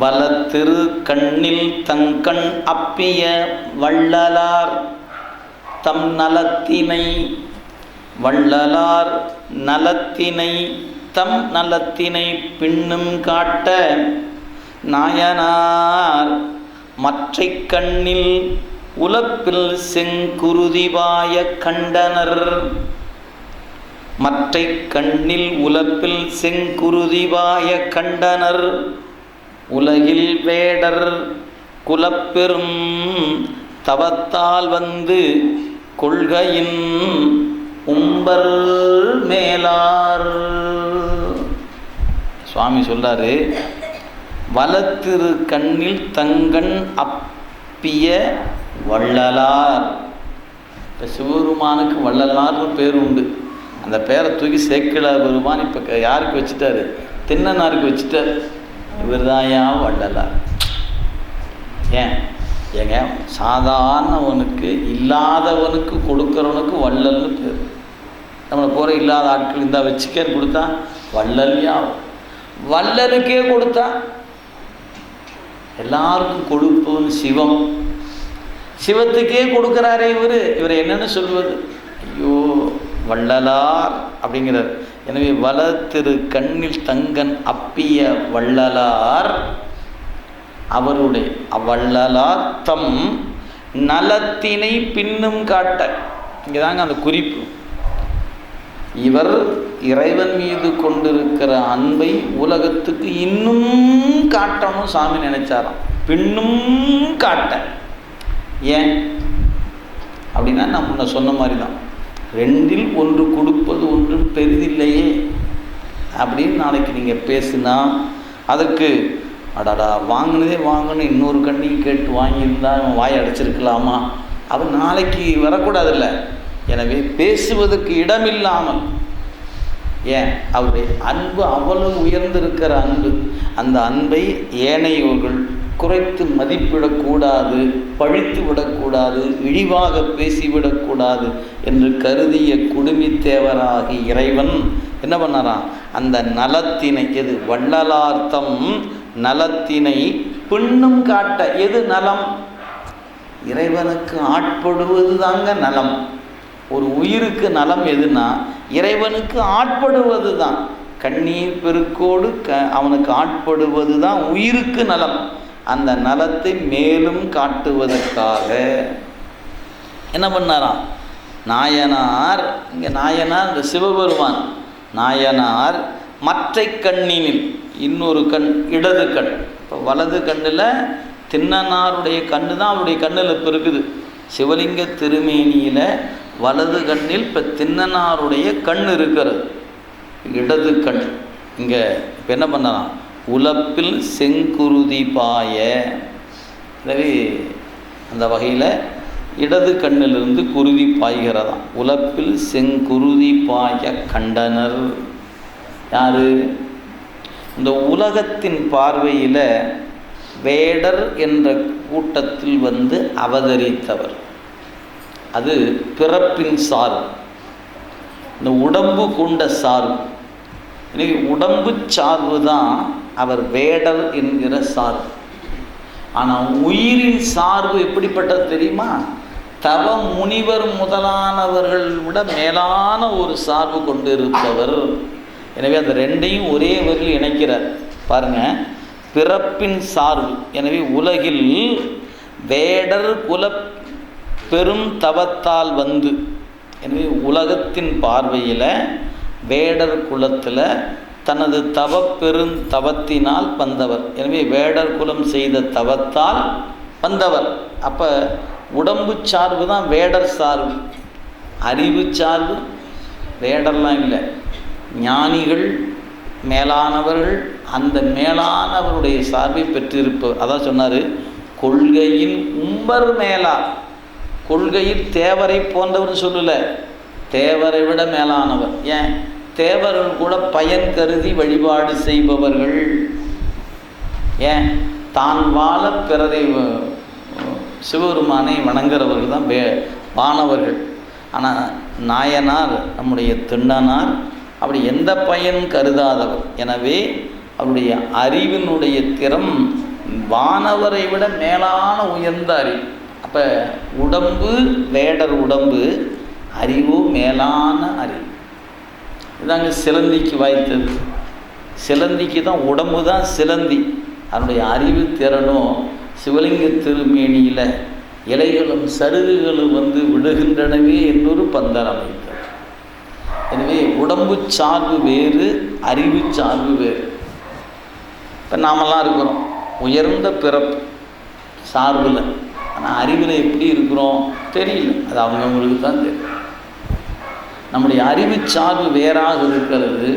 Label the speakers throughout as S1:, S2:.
S1: வலத்திரு கண்ணில் தங்கண் அப்பிய வள்ளலார் தம் நலத்தினை வள்ளலார் நலத்தினை தம் நலத்தினை பின்னும் காட்ட நாயனார் மற்றை கண்ணில் உலப்பில் செங்குருதிவாய கண்டனர். மற்றை கண்ணில் உலப்பில் செங்குருதிவாய கண்டனர். உலகில் வேடர் குலப்பெரும் தவத்தால் வந்து கொள்கையின் உம்பர் மேலார். சுவாமி சொல்றாரு வலத்திரு கண்ணில் தங்கண் அப்பிய வள்ளலார். இப்போ சிவபெருமானுக்கு வள்ளலார்னு பேர் உண்டு. அந்த பேரை தூக்கி சேக்கிழார் பெருமான் இப்போ யாருக்கு வச்சுட்டாரு? தென்னனாருக்கு வச்சுட்டார். இவர் வள்ளலார் ஏன்? ஏங்க சாதாரணவனுக்கு இல்லாதவனுக்கு கொடுக்குறவனுக்கு வள்ளல்னு பேர். நம்மளை போகிற இல்லாத ஆட்கள் இருந்தா வச்சுக்கே கொடுத்தா வள்ளல்யா வள்ளலுக்கே கொடுத்தா எல்லாருக்கும் கொடுப்பவன் சிவம். சிவத்துக்கே கொடுக்குறாரே இவர். இவர் என்னென்னு சொல்வது? ஐயோ வள்ளலார் அப்படிங்கிறார். எனவே வல திரு கண்ணில் தங்கன் அப்பிய வள்ளலார் அவருடைய அவ்வள்ளலார் தம் நலத்தினை பின்னும் காட்ட. இங்கே தாங்க அந்த குறிப்பு. இவர் இறைவன் மீது கொண்டிருக்கிற அன்பை உலகத்துக்கு இன்னும் காட்டணும் சாமி நினைச்சாராம். பின்னும் காட்ட. ஏன்? அப்படின்னா நான் முன்ன சொன்ன மாதிரி தான் ரெண்டில் ஒன்று கொடுப்பது ஒன்றும் பெரிதில்லையே அப்படின்னு நாளைக்கு நீங்கள் பேசுனா அதற்கு அடாடா வாங்கினதே வாங்கணும் இன்னொரு கண்ணையும் கேட்டு வாங்கியிருந்தா அவன் வாய் அடைச்சிருக்கலாமா? அவன் நாளைக்கு வரக்கூடாதுல்ல. எனவே பேசுவதற்கு இடமில்லாமல் ஏன்? அவருடைய அன்பு அவ்வளவு உயர்ந்திருக்கிற அன்பு. அந்த அன்பை ஏனையோர்கள் குறைத்து மதிப்பிடக்கூடாது பழித்து விடக்கூடாது இழிவாக பேசிவிடக்கூடாது என்று கருதிய குடுமித்தேவராகி இறைவன் என்ன பண்ணாராம் அந்த நலத்தினை எது? வள்ளலார்த்தம் நலத்தினை பின்னும் காட்ட. எது நலம்? இறைவனுக்கு ஆட்படுவது தாங்க நலம். ஒரு உயிருக்கு நலம் எதுனா இறைவனுக்கு ஆட்படுவது தான் கண்ணீர் பெருக்கோடு க அவனுக்கு ஆட்படுவது தான் உயிருக்கு நலம். அந்த நலத்தை மேலும் காட்டுவதற்காக. என்ன பண்ணாராம்? நாயனார் இங்கே நாயனார் இந்த சிவபெருமான். நாயனார் மற்றை கண்ணினில் இன்னொரு கண் இடது கண். இப்போ வலது கண்ணில் தின்னனாருடைய கண்ணு தான் அவருடைய கண்ணில் இப்போ இருக்குது. சிவலிங்க திருமேனியில் வலது கண்ணில் இப்போ தின்னனாருடைய கண் இருக்கிறது. இடது கண். இங்கே இப்போ என்ன பண்ணலாம்? உலப்பில் செங்குருதி பாய. எனவே அந்த வகையில் இடது கண்ணிலிருந்து குருதி பாய்கிறதாம். உலப்பில் செங்குருதி பாய கண்டனர். யார்? இந்த உலகத்தின் பார்வையில் வேடர் என்ற கூட்டத்தில் வந்து அவதரித்தவர். அது பிறப்பின் சார்பு இந்த உடம்பு கொண்ட சார்பு எனவே உடம்பு சார்பு தான் அவர் வேடர் என்கிற சார்பு. ஆனால் உயிரின் சார்பு எப்படிப்பட்டது தெரியுமா? தவ முனிவர் முதலானவர்கள் விட மேலான ஒரு சார்பு கொண்டு இருப்பவர் எனவே அந்த ரெண்டையும் ஒரே வரியில் இணைக்கிறார். பாருங்க பிறப்பின் சார்பு. எனவே உலகில் வேடர் குல பெரும் தவத்தால் வந்து எனவே உலகத்தின் பார்வையில் வேடர் குலத்தில் தனது தவ பெரும் தவத்தினால் வந்தவர். எனவே வேடர் குலம் செய்த தவத்தால் வந்தவர். அப்போ உடம்பு சார்பு தான் வேடர் சார்பு. அறிவு சார்பு வேடர்லாம் இல்லை. ஞானிகள் மேலானவர்கள் அந்த மேலானவருடைய சார்பை பெற்றிருப்பவர். அதான் சொன்னார் கொள்கையின் உம்பர் மேலா. கொள்கையில் தேவரை போன்றவர்னு சொல்லலை. தேவரை விட மேலானவர். ஏன்? தேவரும் கூட பயன் கருதி வழிபாடு செய்பவர்கள். ஏன்? தான் வாழ பிறரை சிவபெருமானை வணங்குறவர்கள் தான் வே வானவர்கள். ஆனால் நாயனார் நம்முடைய திண்ணனார் அப்படி எந்த பயன் கருதாதவர்? எனவே அவருடைய அறிவினுடைய திறம் வானவரை விட மேலான உயர்ந்த அறிவு. அப்போ உடம்பு வேடர் உடம்பு அறிவு மேலான அறிவு. இதாங்க சிலந்திக்கு வாய்த்தது. சிலந்திக்கு தான் உடம்பு தான் சிலந்தி. அதனுடைய அறிவு திறனும் சிவலிங்க திருமேனியில் இலைகளும் சருகுகளும் வந்து விடுகின்றனவே என்றொரு பந்தர் அமைத்தது. எனவே உடம்பு சார்பு வேறு அறிவு சார்பு வேறு. இப்போ நாமெல்லாம் இருக்கிறோம். உயர்ந்த பிறப்பு சார்பில். ஆனால் அறிவில் எப்படி இருக்கிறோம்? தெரியல. அது அவங்கவுங்களுக்கு தான் தெரியும். நம்முடைய அறிவு சார்பு வேறாக இருக்கிறது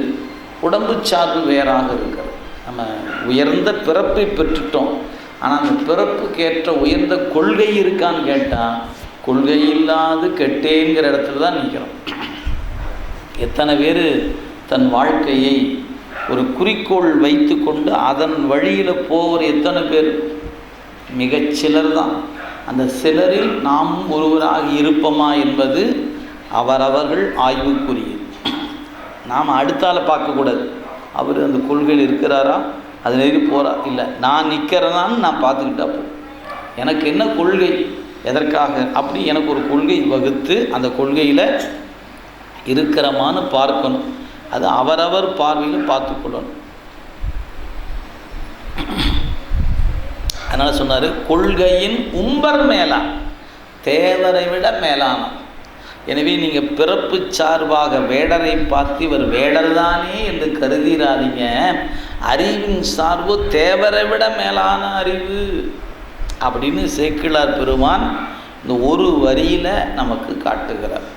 S1: உடம்பு சார்பு வேறாக இருக்கிறது. நம்ம உயர்ந்த பிறப்பை பெற்றுட்டோம். ஆனால் அந்த பிறப்புக்கேற்ற உயர்ந்த கொள்கை இருக்கான்னு கேட்டால் கொள்கை இல்லாது கெட்டேங்கிற இடத்துல தான் நிற்கிறோம் எத்தனை பேர் தன் வாழ்க்கையை ஒரு குறிக்கோள் வைத்து கொண்டு அதன் வழியில் போகிற எத்தனை பேர்? மிகச்சிலர் தான் அந்த சிலரில் நாம் ஒருவராக இருப்போமா என்பது அவரவர்கள் ஆய்வுக்குரியது நாம் அடுத்தால் பார்க்கக்கூடாது. அவர் அந்த கொள்கையில் இருக்கிறாரா? அது நெறி போகிறா இல்லை. நான் நிற்கிறதான்னு நான் பார்த்துக்கிட்டா போ எனக்கு என்ன கொள்கை? எதற்காக? அப்படி எனக்கு ஒரு கொள்கை வகுத்து அந்த கொள்கையில் இருக்கிறமான்னு பார்க்கணும். அது அவரவர் பார்வையில் பார்த்துக்கொள்ளணும் அதனால் சொன்னார் கொள்கையின் உம்பர் மேலா தேவரை விட மேலான எனவே நீங்கள் பிறப்பு சார்பாக வேடரை பார்த்து இவர் வேடர் தானே என்று கருதிடாதீங்க அறிவின் சார்பு தேவரை விட மேலான அறிவு. அப்படின்னு சேக்கிழார் பெருமான் இந்த ஒரு வரியில் நமக்கு காட்டுகிறார்.